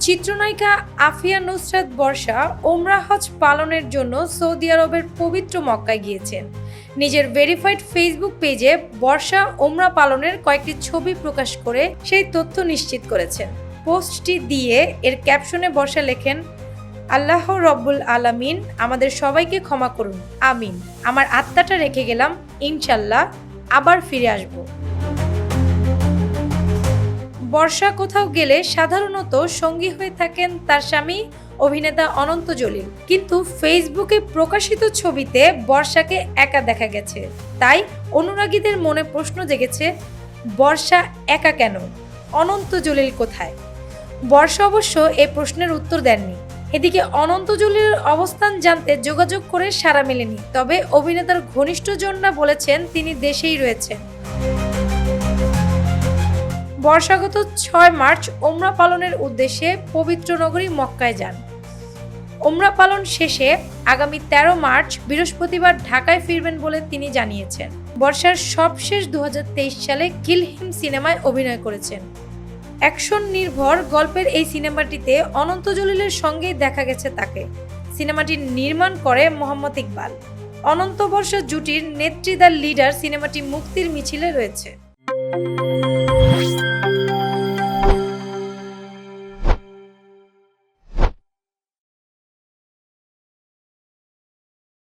চিত্রনায়িকা আফিয়া নুসরাত বর্ষা ওমরা হজ পালনের জন্য সৌদি আরবের পবিত্র মক্কায় গিয়েছেন। নিজের ভেরিফাইড ফেসবুক পেজে বর্ষা ওমরা পালনের কয়েকটি ছবি প্রকাশ করে সেই তথ্য নিশ্চিত করেছেন। পোস্টটি দিয়ে এর ক্যাপশনে বর্ষা লেখেন, আল্লাহ রব্বুল আলামিন, আমাদের সবাইকে ক্ষমা করুন। আমিন। আমার আত্মাটা রেখে গেলাম। ইনশাল্লাহ আবার ফিরে আসব। বর্ষা কোথাও গেলে সাধারণত সঙ্গী হয়ে থাকেন তার স্বামী অভিনেতা অনন্ত জলিল। কিন্তু ফেসবুকে প্রকাশিত ছবিতে বর্ষাকে একা দেখা গেছে। তাই অনুরাগীদের মনে প্রশ্ন জেগেছে, বর্ষা একা কেন? অনন্ত জলিল কোথায়? বর্ষা অবশ্য এ প্রশ্নের উত্তর দেননি। এদিকে অনন্ত জলিলের অবস্থান জানতে যোগাযোগ করে সারা মেলেনি। তবে অভিনেতার ঘনিষ্ঠজনরা বলেছেন তিনি দেশেই রয়েছেন। বর্ষাগত ছয় মার্চ ওমরা পালনের উদ্দেশ্যে পবিত্র নগরী মক্কায় যান। ওমরা পালন শেষে আগামী তেরো মার্চ বৃহস্পতিবার ঢাকায় ফিরবেন বলে তিনি জানিয়েছেন। বর্ষার সবশেষ দু সালে কিল হিম সিনেমায় অভিনয় করেছেন। অ্যাকশন নির্ভর গল্পের এই সিনেমাটিতে অনন্ত জলিলের সঙ্গেই দেখা গেছে তাকে। সিনেমাটি নির্মাণ করে মোহাম্মদ ইকবাল। অনন্ত বর্ষা জুটির নেত্রী দ্য লিডার সিনেমাটি মুক্তির মিছিলে রয়েছে। Música